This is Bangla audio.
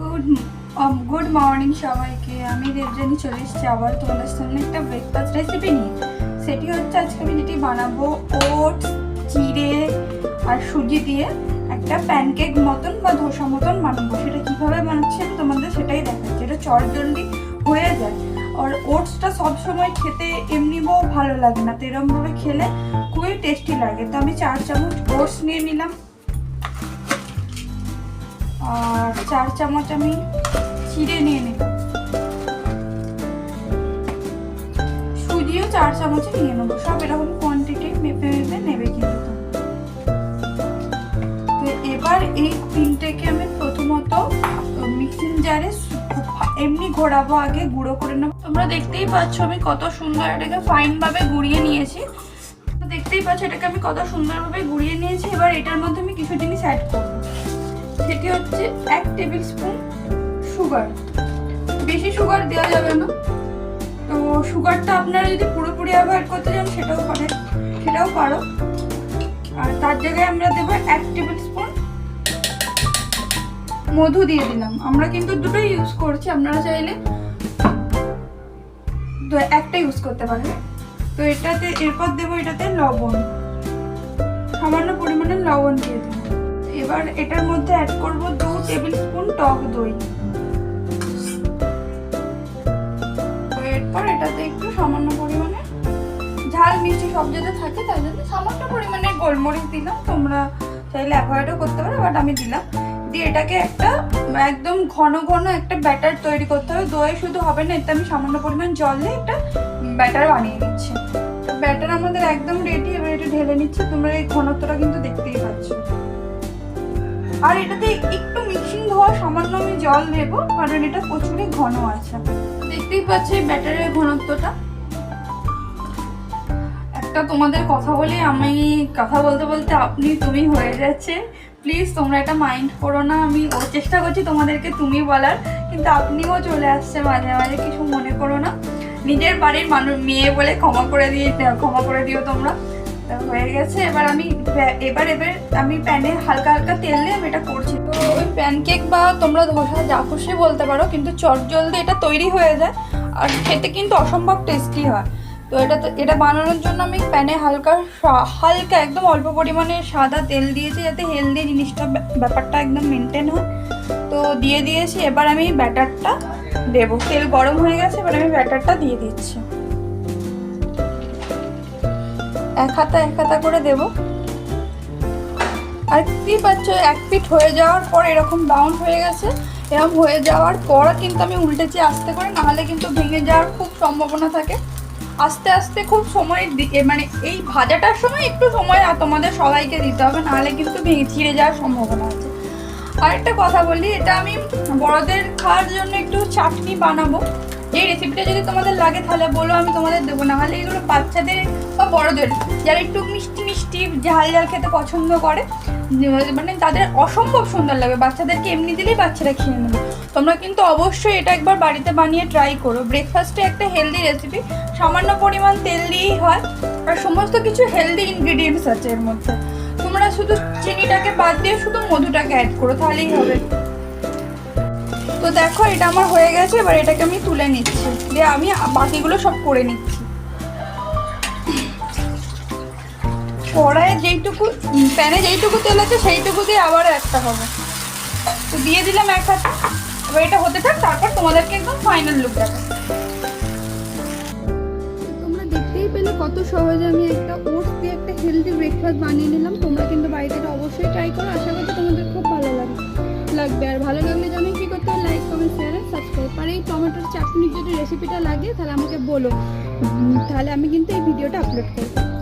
গুড গুড মর্নিং সবাইকে। আমি দেবজানি চলে এসেছি আবার তোমাদের সামনে একটা ব্রেকফাস্ট রেসিপি নিয়ে। সেটি হচ্ছে আজকে আমি যেটি বানাবো ওটস চিড়ে আর সুজি দিয়ে একটা প্যানকেক মতন বা ধোসা মতন বানাবো। সেটা কীভাবে বানাচ্ছি আমি তোমাদের সেটাই দেখাচ্ছি। এটা চটজলদি হয়ে যায়। আর ওটসটা সবসময় খেতে এমনিও ভালো লাগে না। তো এরমভাবে খেলে খুবই টেস্টি লাগে। তো আমি চার চামচ ওটস নিয়ে নিলাম। আর চার চামচ আমি চিড়ে নিয়ে নিলাম সুজিও চার চামচে নিয়ে নেব। সব এরকম কোয়ান্টিটি মেপে মেপে নেবে কিন্তু। তো এবার এই তিনটেকে আমি প্রথমত মিক্সিং জারে এমনি ঘোরাবো আগে, গুঁড়ো করে নেব। তোমরা দেখতেই পাচ্ছ আমি কত সুন্দর এটাকে ফাইন ভাবে গুঁড়িয়ে নিয়েছি। দেখতেই পাচ্ছ এটাকে আমি কত সুন্দরভাবে গুঁড়িয়ে নিয়েছি। এবার এটার মধ্যে আমি কিছু জিনিস অ্যাড করব। সেটি হচ্ছে এক টেবিল স্পুন সুগার। বেশি সুগার দেওয়া যাবে না। তো সুগারটা আপনারা যদি পুরোপুরি অ্যাভয়েড করতে চান, সেটাও পারেন, সেটাও পারো। আর তার জায়গায় আমরা দেবো এক টেবিল স্পুন মধু দিয়ে দিলাম। আমরা কিন্তু দুটোই ইউজ করছি, আপনারা চাইলে তো একটা ইউজ করতে পারেন। তো এটাতে, এরপর দেবো এটাতে লবণ, সামান্য পরিমাণে লবণ দিয়ে দেবো এবার এটার মধ্যে অ্যাড করব দু টেবিল স্পুন টক দই। এরপর এটাতে একটু সামান্য পরিমাণে ঝাল, মিষ্টি সব যাতে থাকে, তাই জন্য সামান্য পরিমাণে গোলমরিচ দিলাম। তোমরা চাইলে অ্যাভয়েডও করতে পারো বাট আমি দিলাম। দিয়ে এটাকে একটা একদম ঘন ঘন একটা ব্যাটার তৈরি করতে হবে। দই শুধু হবে না, এতে আমি সামান্য পরিমাণ জল দিয়ে একটা ব্যাটার বানিয়ে নিচ্ছি। ব্যাটার আমাদের একদম রেডি এবার এটা ঢেলে নিচ্ছে। তোমরা এই ঘনত্বটা কিন্তু দেখতেই পাচ্ছ। আর এটাতে একটু মিক্সিং ধোয়া সামান্য আমি জল দেব, কারণ এটা প্রচুরই ঘন আছে। দেখতেই পাচ্ছি ব্যাটারের ঘনত্বটা। একটা তোমাদের কথা বলে, আমি কথা বলতে বলতে আপনি তুমি হয়ে যাচ্ছে। প্লিজ তোমরা এটা মাইন্ড করো না, আমি ও চেষ্টা করছি তোমাদেরকে তুমি বলার, কিন্তু আপনিও চলে আসছে মাঝে মাঝে, কিছু মনে করো না। নিজের বাড়ির মানুষ মেয়ে বলে ক্ষমা করে দিয়ে, ক্ষমা করে দিও তোমরা। হয়ে গেছে। এবার আমি এবার এবার আমি প্যানে হালকা হালকা তেল দিয়ে আমি এটা করছি। তো ওই বা তোমরা ধোসা বলতে পারো, কিন্তু চট জলদি এটা তৈরি হয়ে যায় আর খেতে কিন্তু অসম্ভব টেস্টি হয়। তো এটা বানানোর জন্য আমি প্যানে হালকা হালকা একদম অল্প পরিমাণে সাদা তেল দিয়েছি যাতে হেলদি জিনিসটা ব্যাপারটা একদম মেনটেন হয়। তো দিয়ে দিয়েছি, এবার আমি ব্যাটারটা দেবো। তেল গরম হয়ে গেছে, এবার আমি ব্যাটারটা দিয়ে দিচ্ছি। এক হাতা এক হাতা করে দেব। আর কি পাচ্ছ? এক পিঠ হয়ে যাওয়ার পর এরকম ডাউন হয়ে গেছে। এরকম হয়ে যাওয়ার পর কিন্তু আমি উল্টেছি আস্তে করে, নাহলে কিন্তু ভেঙে যাওয়ার খুব সম্ভাবনা থাকে। আস্তে আস্তে খুব সময় দিকে মানে এই ভাজাটার সময় একটু সময় তোমাদের সবাইকে দিতে হবে, নাহলে কিন্তু ভেঙে, ছিঁড়ে যাওয়ার সম্ভাবনা আছে। আরেকটা কথা বলি, এটা আমি বড়দের খাওয়ার জন্য একটু চাটনি বানাবো। এই রেসিপিটা যদি তোমাদের লাগে তাহলে বলো, আমি তোমাদের দেবো। না হলে এগুলো বাচ্চাদের বা বড়দের, যারা একটু মিষ্টি মিষ্টি ঝাল ঝাল খেতে পছন্দ করে মানে তাদের অসম্ভব সুন্দর লাগবে বাচ্চাদেরকে এমনি দিলেই বাচ্চারা খেয়ে নেবে। তোমরা কিন্তু অবশ্যই এটা একবার বাড়িতে বানিয়ে ট্রাই করো। ব্রেকফাস্টে একটা হেলদি রেসিপি সামান্য পরিমাণ তেল দিয়েই হয়, আর সমস্ত কিছু হেলদি ইনগ্রিডিয়েন্টস আছে এর মধ্যে। তোমরা শুধু চিনিটাকে বাদ দিয়ে শুধু মধুটাকে অ্যাড করো, তাহলেই হবে। তো দেখো, এটা আমার হয়ে গেছে, এবার এটাকে আমি তুলে নিচ্ছি। দিয়ে আমি বাকিগুলো সব করে নিচ্ছি। কড়াইয়ে যেইটুকু, প্যানে যেইটুকু তেল আছে, সেইটুকু দিয়ে আবার একটা হবে। তো দিয়ে দিলাম এক হাত এবার এটা হতে থাক, তারপর তোমাদেরকে একদম ফাইনাল লুক দেখাবো। তোমরা দেখতেই পেলে কত সহজে আমি একটা ওটস দিয়ে একটা হেলদি ব্রেকফাস্ট বানিয়ে নিলাম। তোমরা কিন্তু বাড়িতে অবশ্যই ট্রাই করো। আশা করছি তোমাদের খুব ভালো লাগবে। লাগবে। আর ভালো লাগলে জানো কি করতে লাইক কমেন্ট শেয়ার আর সাবস্ক্রাইব আর এই টমেটোর চাটনির যদি রেসিপিটা লাগে, তাহলে আমাকে বলো। তাহলে আমি কিন্তু এই ভিডিওটা আপলোড করব।